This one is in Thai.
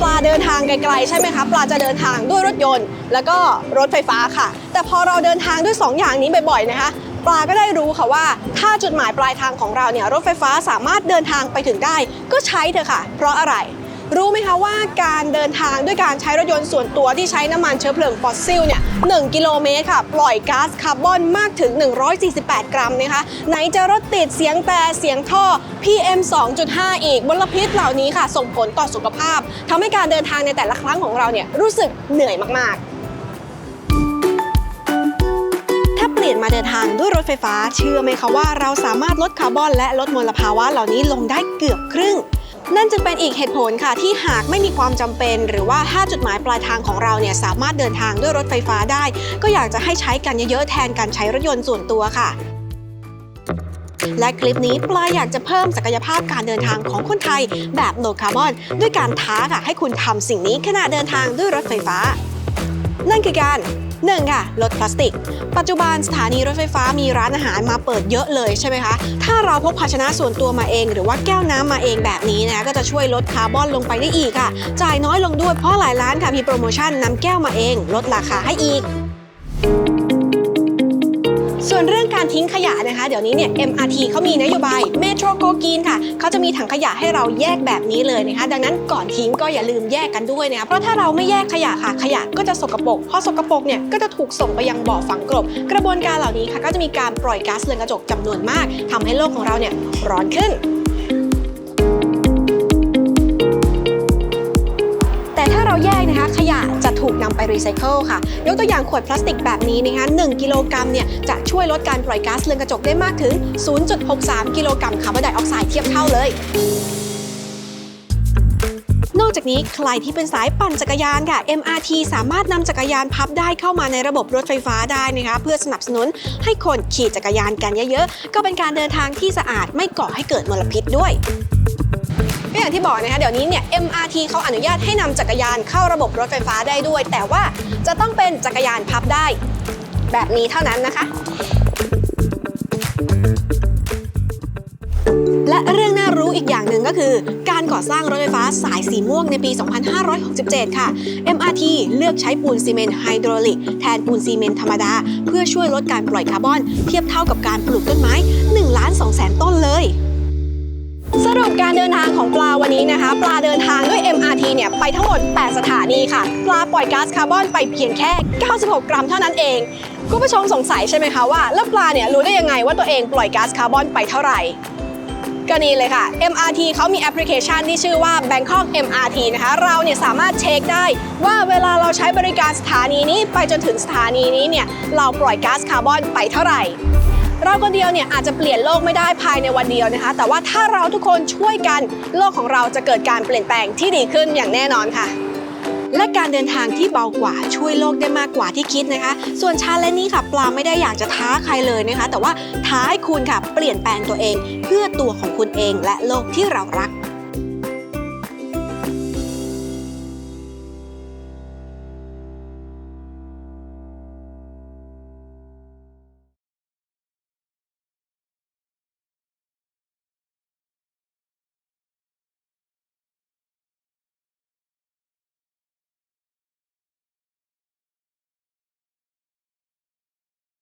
ปลาเดินทางไกลๆใช่ไหมคะปลาจะเดินทางด้วยรถยนต์ แล้วก็รถไฟฟ้าค่ะ แต่พอเราเดินทางด้วย 2 อย่างนี้บ่อยๆนะคะปลาก็ได้รู้ค่ะว่า ถ้าจุดหมายปลายทางของเราเนี่ยรถไฟฟ้าสามารถเดินทางไปถึงได้ ก็ใช้เถอะค่ะ เพราะอะไร รู้ไหมคะว่าการเดินทางด้วยการใช้รถยนต์ส่วนตัวที่ใช้น้ำมันเชื้อเพลิงฟอสซิลเนี่ย1กิโลเมตรค่ะ ปล่อยก๊าซคาร์บอนมากถึง 148 กรัมนะคะ ไหนจะรถติดเสียงแต่เสียงท่อ PM 2.5 อีกมลพิษเหล่านี้ค่ะ ส่งผลต่อสุขภาพทำให้การเดินทางในแต่ละครั้งของเราเนี่ยรู้สึกเหนื่อยมากๆถ้าเปลี่ยนมาเดินทางด้วยรถไฟฟ้า เชื่อไหมคะว่าเราสามารถลดคาร์บอนและลดมลภาวะเหล่านี้ลงได้เกือบครึ่ง นั่นจึงเป็นอีกเหตุผลค่ะที่หากไม่มีความจำเป็น หรือว่าถ้าจุดหมายปลายทางของเราเนี่ยสามารถเดินทางด้วยรถไฟฟ้าได้ ก็อยากจะให้ใช้กันเยอะๆแทนการใช้รถยนต์ส่วนตัวค่ะและคลิปนี้ปลาอยากจะเพิ่มศักยภาพการเดินทางของคนไทยแบบโลคาร์บอน ด้วยการท้าค่ะให้คุณทำสิ่งนี้ขณะเดินทางด้วยรถไฟฟ้า นั่นคือการ 1. ค่ะลดพลาสติก ปัจจุบันสถานีรถไฟฟ้ามีร้านอาหารมาเปิดเยอะเลยใช่ไหมคะ ถ้าเราพกภาชนะส่วนตัวมาเอง หรือว่าแก้วน้ำมาเองแบบนี้นะคะก็จะช่วยลดคาร์บอนลงไปได้อีกค่ะ จ่ายน้อยลงด้วยเพราะหลายร้านค่ะมีโปรโมชั่นนำแก้วมาเอง ลดราคาให้อีก ส่วนเรื่องการทิ้งขยะนะคะ เดี๋ยวนี้เนี่ย MRT เขามีนโยบายเมโทรโกกีนค่ะเขาจะมีถังขยะให้เราแยกแบบนี้เลยนะคะ ดังนั้นก่อนทิ้งก็อย่าลืมแยกกันด้วยนะคะเพราะถ้าเราไม่แยกขยะค่ะ ขยะก็จะสกปรกพอสกปรกเนี่ยก็จะถูกส่งไปยังบ่อฝังกลบ กระบวนการเหล่านี้ค่ะก็จะมีการปล่อยก๊าซเรือนกระจกจำนวนมากทำให้โลกของเราเนี่ยร้อนขึ้น ถูกนำไปรีไซเคิลค่ะ ยกตัวอย่างขวดพลาสติกแบบนี้นะคะ1กิโลกรัมเนี่ยจะช่วยลดการปล่อยก๊าซเรือนกระจกได้มากถึง 0.63 กิโลกรัมคาร์บอนไดออกไซด์เทียบเท่าเลยนอกจากนี้ใครที่เป็นสายปั่นจักรยานค่ะ MRT สามารถนำจักรยานพับได้เข้ามาในระบบรถไฟฟ้าได้นะคะเพื่อสนับสนุนให้คนขี่จักรยานกันเยอะๆ ก็เป็นการเดินทางที่สะอาดไม่ก่อให้เกิดมลพิษด้วย ก็อย่างที่บอกนะคะเดี๋ยวนี้เนี่ย MRT เขาอนุญาตให้นำจักรยานเข้าระบบรถไฟฟ้าได้ด้วย แต่ว่าจะต้องเป็นจักรยานพับได้ แบบนี้เท่านั้นนะคะ และเรื่องน่ารู้อีกอย่างหนึ่งก็คือ การก่อสร้างรถไฟฟ้าสายสีม่วงในปี 2567 ค่ะ MRT เลือกใช้ปูนซีเมนต์ไฮดรอลิกแทนปูนซีเมนต์ธรรมดา เพื่อช่วยลดการปล่อยคาร์บอน เทียบเท่ากับการปลูกต้นไม้1ล้าน2แสนต้นเลย สรุปการเดินทางของปลาวันนี้นะคะ ปลาเดินทางด้วย MRT เนี่ยไปทั้งหมด 8 สถานีค่ะ ปลาปล่อยก๊าซคาร์บอนไปเพียงแค่ 96 กรัมเท่านั้นเอง คุณผู้ชมสงสัยใช่ไหมคะว่าแล้วปลาเนี่ยรู้ได้ยังไงว่าตัวเองปล่อยก๊าซคาร์บอนไปเท่าไหร่ก็นี่เลยค่ะ MRT เขามีแอปพลิเคชันที่ชื่อว่า Bangkok MRT นะคะ เราเนี่ยสามารถเช็คได้ว่าเวลาเราใช้บริการสถานีนี้ไปจนถึงสถานีนี้เนี่ยเราปล่อยก๊าซคาร์บอนไปเท่าไหร่ เราคนเดียวเนี่ยอาจจะเปลี่ยนโลกไม่ได้ภายในวันเดียวนะคะ แต่ว่าถ้าเราทุกคนช่วยกันโลกของเราจะเกิดการเปลี่ยนแปลงที่ดีขึ้นอย่างแน่นอนค่ะและการเดินทางที่เบากว่าช่วยโลกได้มากกว่าที่คิดนะคะ ส่วนชาเลนจ์นี้ค่ะปลาไม่ได้อยากจะท้าใครเลยนะคะ แต่ว่าท้าให้คุณค่ะเปลี่ยนแปลงตัวเอง เพื่อตัวของคุณเองและโลกที่เรารัก